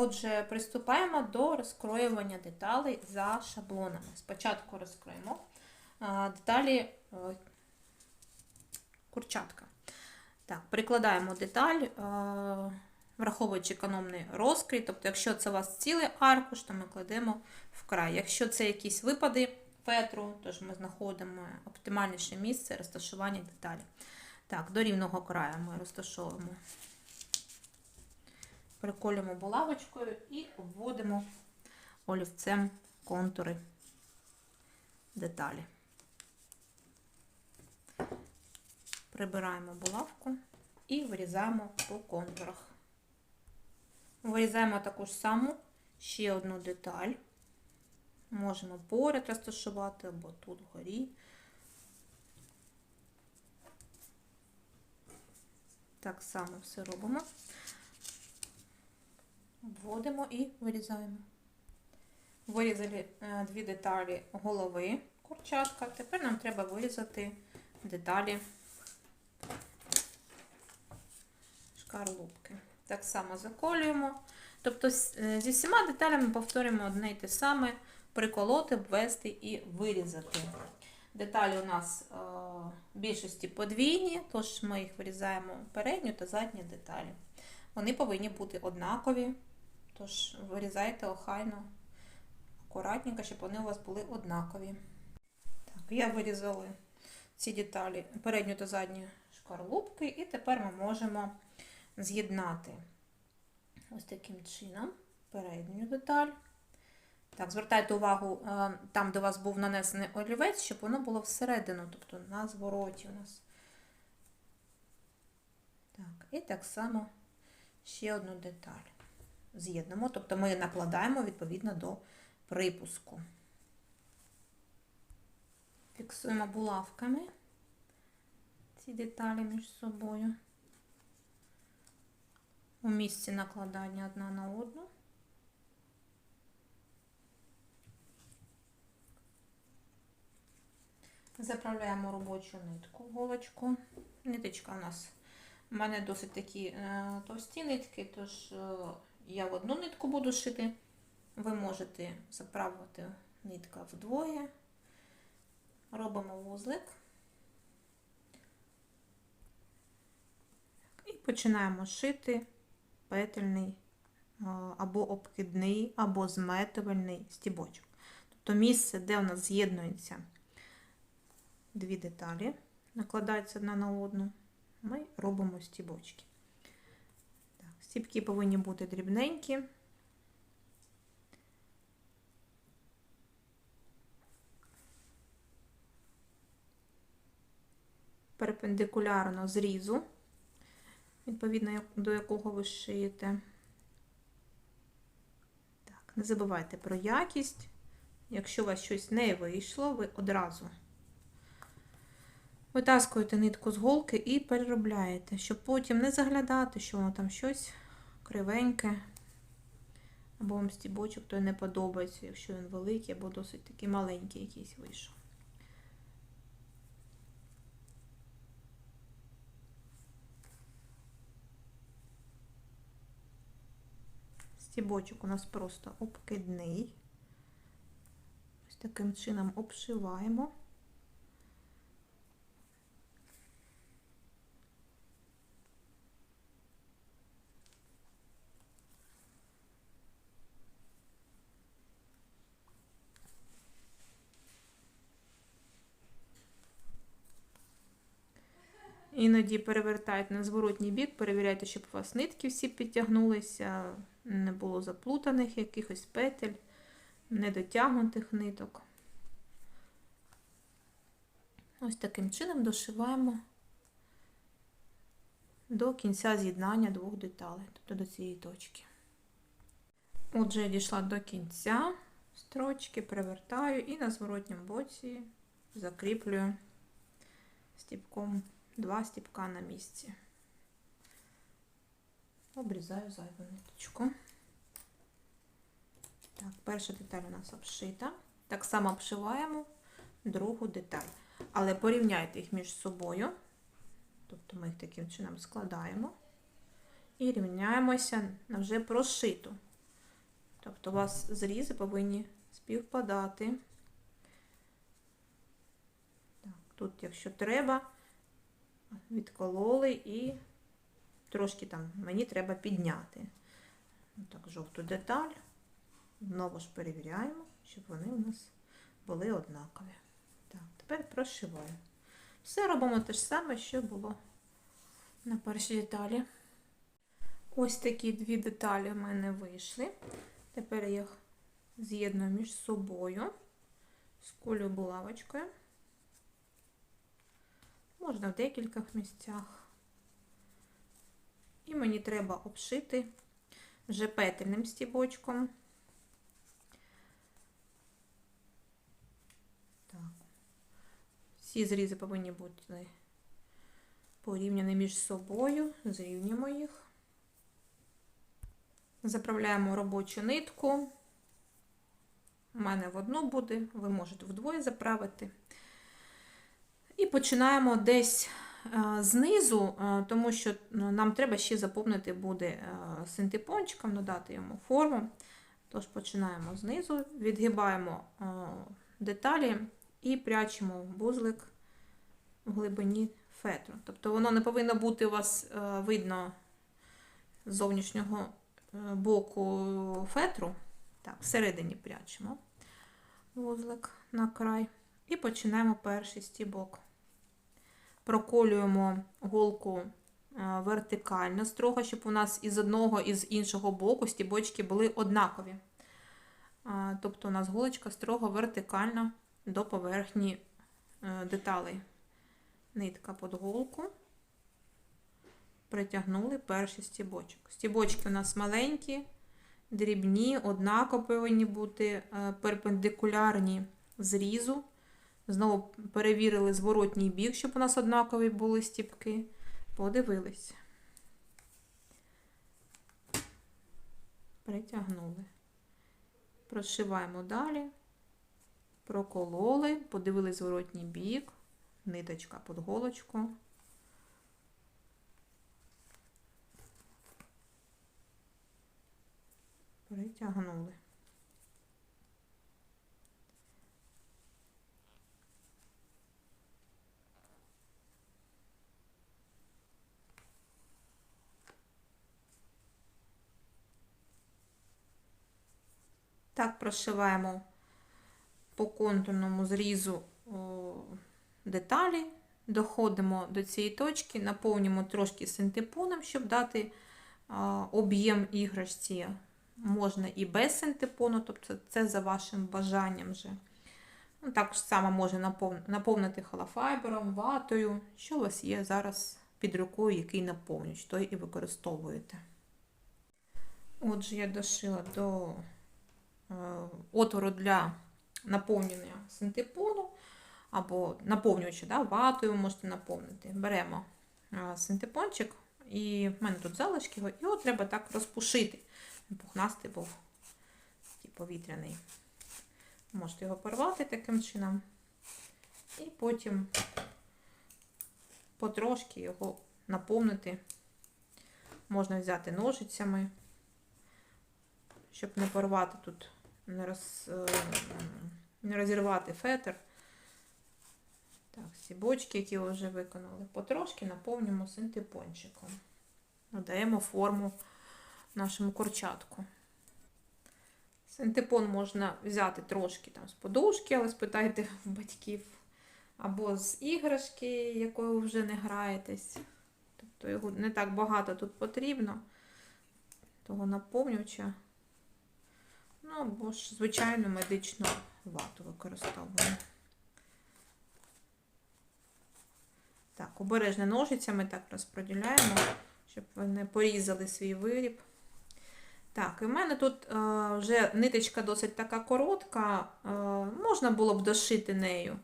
Отже, приступаємо до розкроювання деталей за шаблонами. Спочатку розкроємо деталі е, курчатка. Так, прикладаємо деталь, е, враховуючи економний розкрій. Тобто, якщо це у вас цілий аркуш, то ми кладемо вкрай. Якщо це якісь випади фетру, тож ми знаходимо оптимальніше місце розташування деталі. Так, до рівного краю ми розташовуємо приколюємо булавочкою і обводимо олівцем контури деталі. Прибираємо булавку і вирізаємо по контурах. Вирізаємо таку ж саму ще одну деталь. Можемо поряд розташувати або тут вгорі. Так само все робимо. Вводимо і вирізаємо. Вирізали е, дві деталі голови курчатка. Тепер нам треба вирізати деталі шкарлупки. Так само заколюємо. Тобто е, зі всіма деталями повторюємо одне і те саме: приколоти, обвести і вирізати. Деталі у нас е, в більшості подвійні, тож ми їх вирізаємо передню та задню деталі. Вони повинні бути однакові. Тож вирізайте охайно, акуратненько, щоб вони у вас були однакові. Так, я вирізала ці деталі передню та задню шкарлупки, і тепер ми можемо з'єднати ось таким чином передню деталь. Так, звертайте увагу, е, там, де у вас був нанесений олівець, щоб воно було всередину, тобто на звороті у нас. Так, і так само ще одну деталь з'єднуємо, тобто ми накладаємо відповідно до припуску. Фіксуємо булавками ці деталі між собою. У місці накладання одна на одну. Заправляємо робочу нитку голочку. Ниточка у нас у мене досить такі е, товсті нитки, тож е, я в одну нитку буду шити. Ви можете заправити нитка вдвоє. Робимо вузлик. І починаємо шити петельний або обкидний, або зметувальний стібочок. Тобто місце, де у нас з'єднуються дві деталі, накладаються одна на одну, ми робимо стібочки. Стіпки повинні бути дрібненькі. Перпендикулярно зрізу, відповідно до якого ви шиєте. Так, не забувайте про якість. Якщо у вас щось не вийшло, ви одразу Витаскуєте нитку з голки і переробляєте, щоб потім не заглядати, що воно там щось кривеньке. Або вам стібочок той не подобається, якщо він великий, або досить такий маленький якийсь вийшов. Стібочок у нас просто обкидний. Ось таким чином обшиваємо. Іноді перевертайте на зворотній бік, перевіряйте, щоб у вас нитки всі підтягнулися, не було заплутаних якихось петель, недотягнутих ниток. Ось таким чином дошиваємо до кінця з'єднання двох деталей, тобто до цієї точки. Отже, я дійшла до кінця строчки, перевертаю і на зворотньому боці закріплюю стіпком два стіпка на місці. Обрізаю зайву ниточку. Так, перша деталь у нас обшита. Так само обшиваємо другу деталь. Але порівняйте їх між собою. Тобто ми їх таким чином складаємо і рівняємося на вже прошиту Тобто у вас зрізи повинні співпадати. Так, тут, якщо треба, відкололи і трошки там мені треба підняти. Так, жовту деталь. Знову ж перевіряємо, щоб вони у нас були однакові. Так, тепер прошиваю. Все робимо те ж саме, що було на першій деталі. Ось такі дві деталі в мене вийшли. Тепер я їх з'єдную між собою, скулю булавочкою. Можна в декількох місцях. І мені треба обшити вже петельним стібочком. Так. Всі зрізи повинні бути порівняні між собою, зрівнюємо їх. Заправляємо робочу нитку. У мене в одну буде, ви можете вдвоє заправити. І починаємо десь знизу, тому що ну, нам треба ще заповнити буде синтепончиком, надати йому форму. Тож починаємо знизу, відгибаємо деталі і прячемо вузлик в глибині фетру. Тобто воно не повинно бути у вас видно з зовнішнього боку фетру. Так, всередині прячемо вузлик на край. І починаємо перший стібок проколюємо голку е, вертикально строго, щоб у нас із одного і з іншого боку стібочки були однакові. Тобто у нас голочка строго вертикально до поверхні е, деталей. Нитка під голку, притягнули перший стібочок. Стібочки у нас маленькі, дрібні, однаково повинні бути е, перпендикулярні зрізу. Знову перевірили зворотній бік, щоб у нас однакові були стіпки. Подивились. Притягнули. Прошиваємо далі, прокололи, подивились зворотній бік, ниточка під голочку. Притягнули. Так, прошиваємо по контурному зрізу деталі, доходимо до цієї точки, наповнюємо трошки синтепоном, щоб дати об'єм іграшці. Можна і без синтепону, тобто це за вашим бажанням вже. Ну, Також само можна наповнити холофайбером, ватою, що у вас є зараз під рукою, який наповнюють, то і використовуєте. Отже, я дошила до отвору для наповнення синтепону, або наповнюючи да, ватою можете наповнити. Беремо е, синтепончик, і в мене тут залишки, його, його треба так розпушити. Пухнастий був повітряний. Можете його порвати таким чином. І потім потрошки його наповнити. Можна взяти ножицями, щоб не порвати тут не роз, е, не розірвати фетр. Так, всі бочки, які ви вже виконали, потрошки наповнюємо синтепончиком. Надаємо форму нашому курчатку. Синтепон можна взяти трошки там з подушки, але спитайте в батьків, або з іграшки, якою вже не граєтесь. Тобто його не так багато тут потрібно, того наповнювача. Ну, або ж звичайну медичну вату використовуємо. Так, обережно ножицями так розподіляємо, щоб ви не порізали свій виріб. Так, і в мене тут е, вже ниточка досить така коротка, е, можна було б дошити нею,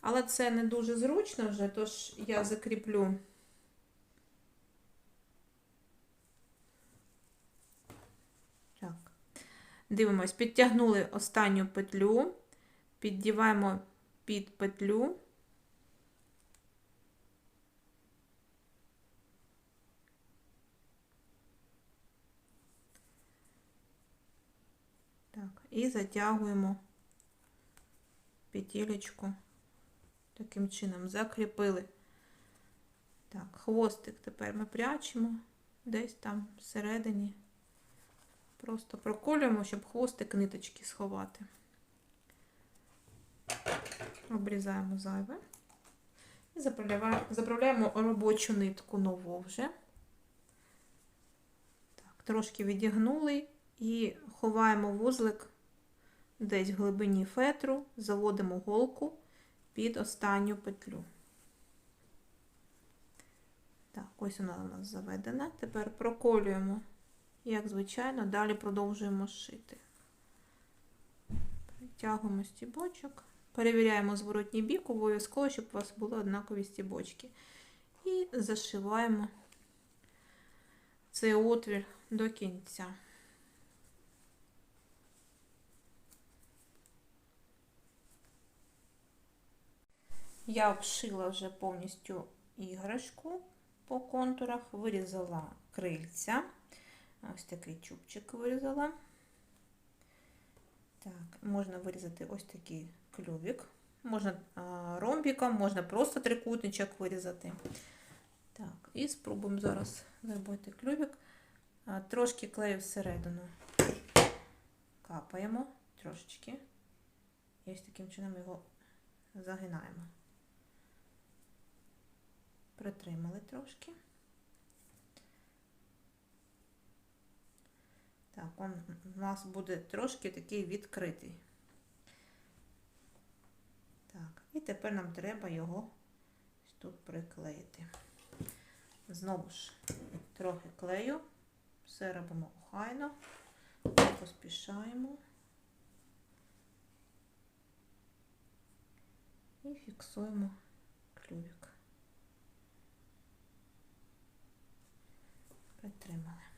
але це не дуже зручно вже, тож я закріплю. Дивимось, підтягнули останню петлю, піддіваємо під петлю. і затягуємо петелечку. Таким чином закріпили. Так, хвостик тепер ми прячемо десь там всередині. Просто проколюємо, щоб хвостик ниточки сховати. Обрізаємо зайве. І заправляємо, робочу нитку нову вже. Так, трошки відігнули і ховаємо вузлик десь в глибині фетру, заводимо голку під останню петлю. Так, ось вона у нас заведена. Тепер проколюємо, як звичайно, далі продовжуємо шити. Притягуємо стібочок. Перевіряємо зворотній бік, обов'язково, щоб у вас були однакові стібочки. І зашиваємо цей отвір до кінця. Я обшила вже повністю іграшку по контурах, вирізала крильця. Ось такий чубчик вирізала. Так, можна вирізати ось такий клювик. Можна а, ромбиком, можна просто трикутничок вирізати. Так, і спробуємо зараз зробити клювик. Трошки клею всередину. Капаємо трошечки. І ось таким чином його загинаємо. Притримали трошки. Так, он у нас буде трошки такий відкритий. Так, і тепер нам треба його тут приклеїти. Знову ж трохи клею, все робимо охайно, поспішаємо. І фіксуємо клювик. Притримали.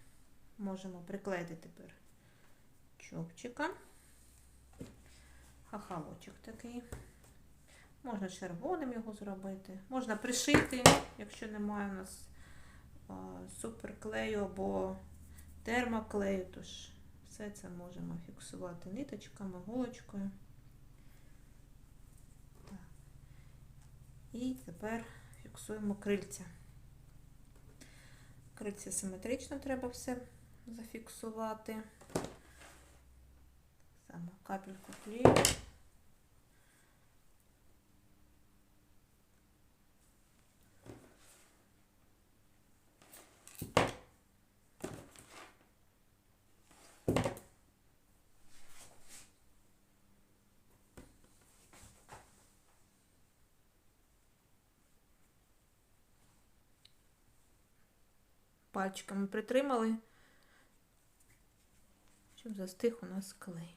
Можемо приклеїти тепер чопчика. Хахалочок такий. Можна червоним його зробити. Можна пришити, якщо немає у нас суперклею або термоклею, тож все це можемо фіксувати ниточками, голочкою. І тепер фіксуємо крильця. Крильця симетрично треба все зафіксувати. Саме капельку клею. Пальчиками притримали, щоб застиг у нас клей.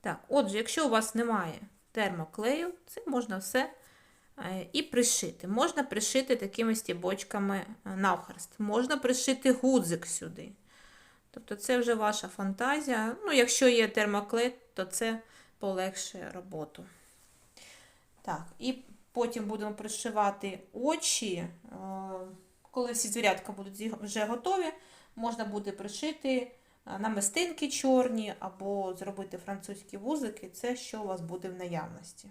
Так, отже, якщо у вас немає термоклею, це можна все е, і пришити. Можна пришити такими стібочками е, навхрест. Можна пришити гудзик сюди. Тобто це вже ваша фантазія. Ну, якщо є термоклей, то це полегшує роботу. Так, і потім будемо пришивати очі. Е, Коли всі звірятка будуть вже готові, можна буде пришити намистинки чорні або зробити французькі вузики. Це що у вас буде в наявності.